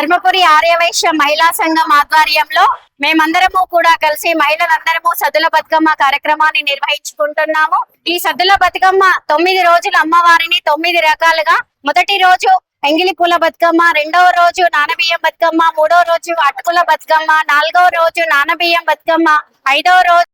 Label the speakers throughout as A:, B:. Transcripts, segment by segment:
A: ధర్మపురి ఆర్యవైశ్య మహిళా సంఘం ఆధ్వర్యంలో మేమందరము కూడా కలిసి మహిళలందరము సద్దుల బతుకమ్మ కార్యక్రమాన్ని నిర్వహించుకుంటున్నాము. ఈ సద్దుల బతుకమ్మ తొమ్మిది రోజులు అమ్మవారిని తొమ్మిది రకాలుగా మొదటి రోజు ఎంగిలి పూల బతుకమ్మ రెండవ రోజు నానబియ్యం బతుకమ్మ మూడవ రోజు అటుకుల బతుకమ్మ నాలుగవ రోజు నానబియ్యం బతుకమ్మ ఐదవ రోజు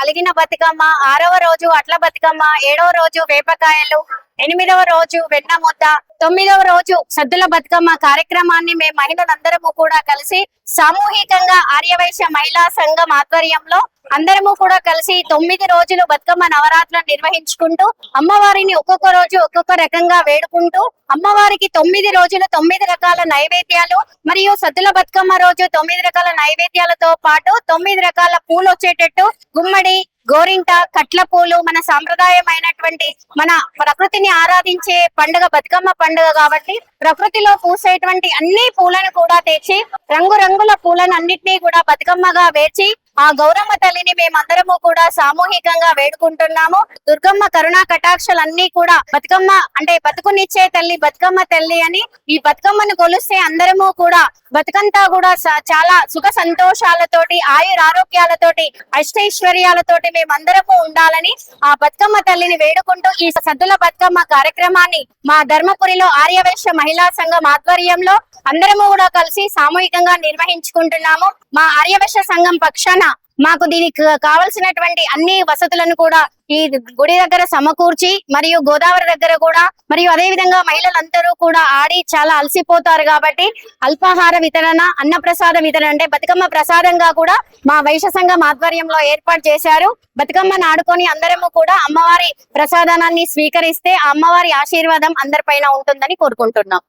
A: అలిగిన బతుకమ్మ ఆరవ రోజు అట్ల బతుకమ్మ ఏడవ రోజు వేపకాయలు ఎనిమిదవ రోజు వెన్న ముద్ద. తొమ్మిదవ రోజు సద్దుల బతుకమ్మ కార్యక్రమాన్ని మేము మహిళలందరము కూడా కలిసి సామూహికంగా ఆర్యవైశ్య మహిళా సంఘం ఆధ్వర్యంలో అందరము కూడా కలిసి తొమ్మిది రోజులు బతుకమ్మ నవరాత్రులు నిర్వహించుకుంటూ అమ్మవారిని ఒక్కొక్క రోజు ఒక్కొక్క రకంగా వేడుకుంటూ అమ్మవారికి తొమ్మిది రోజులు తొమ్మిది రకాల నైవేద్యాలు మరియు సద్దుల బతుకమ్మ రోజు తొమ్మిది రకాల నైవేద్యాలతో పాటు తొమ్మిది రకాల పూలు వచ్చేటట్టు గుమ్మడి గోరింట కట్ల పూలు మన సాంప్రదాయమైనటువంటి మన ప్రకృతిని ఆరాధించే పండుగ బతుకమ్మ పండుగ కాబట్టి ప్రకృతిలో పూసేటువంటి అన్ని పూలను కూడా తెచ్చి రంగురంగుల పూలను అన్నిటినీ కూడా బతుకమ్మగా వేర్చి ఆ గౌరమ్మ తల్లిని మేమందరము కూడా సామూహికంగా వేడుకుంటున్నాము. దుర్గమ్మ కరుణా కటాక్షలన్నీ కూడా బతుకమ్మ అంటే బతుకునిచ్చే తల్లి బతుకమ్మ తల్లి అని ఈ బతుకమ్మను కొలిస్తే అందరము కూడా బతుకంతా కూడా చాలా సుఖ సంతోషాలతోటి ఆయురారోగ్యాలతోటి అష్టైశ్వర్యాలతోటి మేమందరము ఉండాలని ఆ బతుకమ్మ తల్లిని వేడుకుంటూ ఈ సద్దుల బతుకమ్మ కార్యక్రమాన్ని మా ధర్మపురిలో ఆర్యవైశ్య మహిళా సంఘం ఆధ్వర్యంలో అందరము కూడా కలిసి సామూహికంగా నిర్వహించుకుంటున్నాము. మా ఆర్యవైశ్య సంఘం పక్షాన మాకు దీనికి కావలసినటువంటి అన్ని వసతులను కూడా ఈ గుడి దగ్గర సమకూర్చి మరియు గోదావరి దగ్గర కూడా మరియు అదే విధంగా మహిళలందరూ కూడా ఆడి చాలా అలసిపోతారు కాబట్టి అల్పాహార వితరణ అన్నప్రసాద వితరణ అంటే బతుకమ్మ ప్రసాదంగా కూడా మా వైశ్య సంఘం ఆధ్వర్యంలో ఏర్పాటు చేశారు. బతుకమ్మను ఆడుకొని అందరము కూడా అమ్మవారి ప్రసాదానాన్ని స్వీకరిస్తే అమ్మవారి ఆశీర్వాదం అందరిపైన ఉంటుందని కోరుకుంటున్నాం.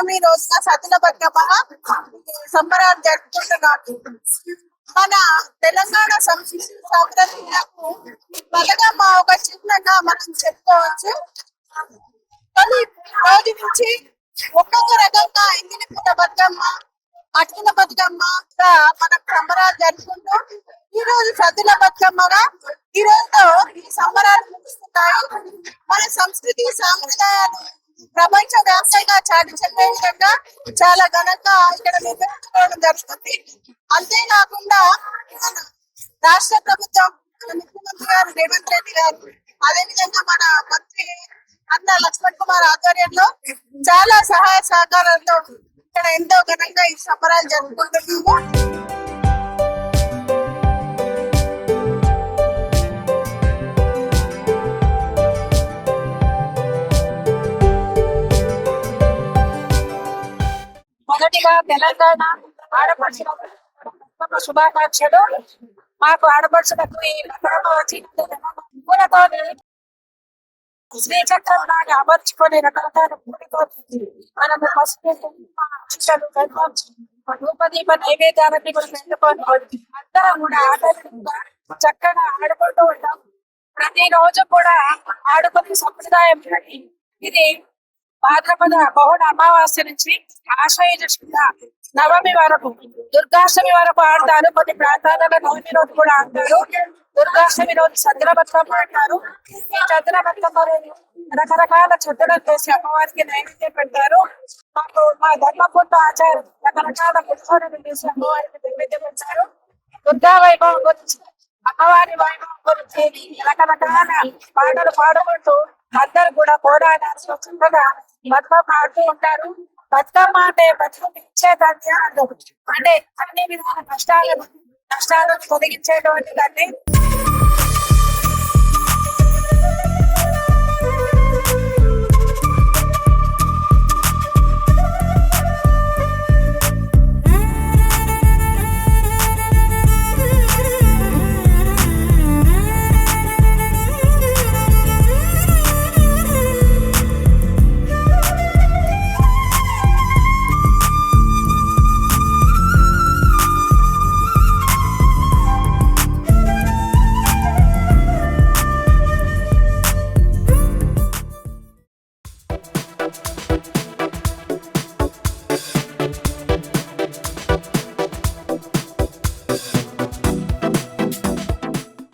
B: దుర్గాష్టమి రోజున సతుల బతుకమ్మ సంబరాలు జరుపుకుంటున్నాము మన తెలంగాణ సంస్కృతి సాంప్రదాయాలకు బతుకమ్మ ఒక చిన్నగా మనం చెప్పుకోవచ్చు. తొలి రోజు నుంచి ఒక్కొక్క రకంగా ఎంగిలి పూల బతుకమ్మ అటుకుల బతుకమ్మ గా మనం సంబరాలు జరుపుకుంటూ ఈ రోజు సద్దుల బతుకమ్మగా ఈ రోజుతో ఈ సంబరాలు ముగుస్తున్నాయి. మన సంస్కృతి సాంప్రదాయాలు ప్రపంచ వ్యాప్తంగా చాటి చెప్పే విధంగా చాలా ఘనంగా ఇక్కడ నిర్వహించుకోవడం జరుగుతుంది. అంతేకాకుండా రాష్ట్ర ప్రభుత్వం ముఖ్యమంత్రి గారు రేవంత్ రెడ్డి గారు అదే విధంగా మన మంత్రి అన్న లక్ష్మణ్ కుమార్ ఆధ్వర్యంలో చాలా సహాయ సహకారాలతో ఇక్కడ ఎంతో ఘనంగా ఈ సంబరాలు జరుపుకుంటున్నాము. మొదటిగా తెలంగాణ ఆడపడుచులకు శుభాకాంక్షలు. మాకు ఆడపడుచులకు ఈ బతుకమ్మ వచ్చినందుకు పూలతో శ్రీచక్రం లాగా అమర్చుకొని రకరకాల పూలతో మనము పసుపు రూపదీప నైవేద్యాలన్నీ కూడా పెట్టుకొని అందరం కూడా ఆటలు చక్కగా ఆడుకుంటూ ఉంటాం. ప్రతి రోజు కూడా ఆడుకునే సంప్రదాయం ఇది భాద్రపద బహుళ అమావాస్య నుంచి ఆశ్వయుజ నవమి వరకు దుర్గాష్టమి వరకు ఆడతారు. కొన్ని ప్రాంతాలలో నవమి రోజు కూడా ఆడతారు. దుర్గాష్టమి రోజు చంద్ర ఆడతారు. అంటారు ఈ చంద్ర రకరకాల చెట్టులను చేసి అమ్మవారికి నైవేద్యం పెడతారు. మాకు మా ధర్మపుత్ర ఆచారం రకరకాల పుష్పాలను చేసి అమ్మవారికి నైవేద్యం పెడతారు. దుర్గా వైభవం గురించి అమ్మవారి వైభవం గురించి రకరకాల పాటలు పాడుకుంటూ అందరు కూడా కోడాడాల్సిన చక్కగా బతుకమ్మ ఆడుతూ ఉంటారు. బతుకమ్మ అంటే బతుకమ్మ ఇచ్చేదాన్ని అంటే అన్ని విధాల కష్టాలను కష్టాలను తొలగించేటువంటి దాన్ని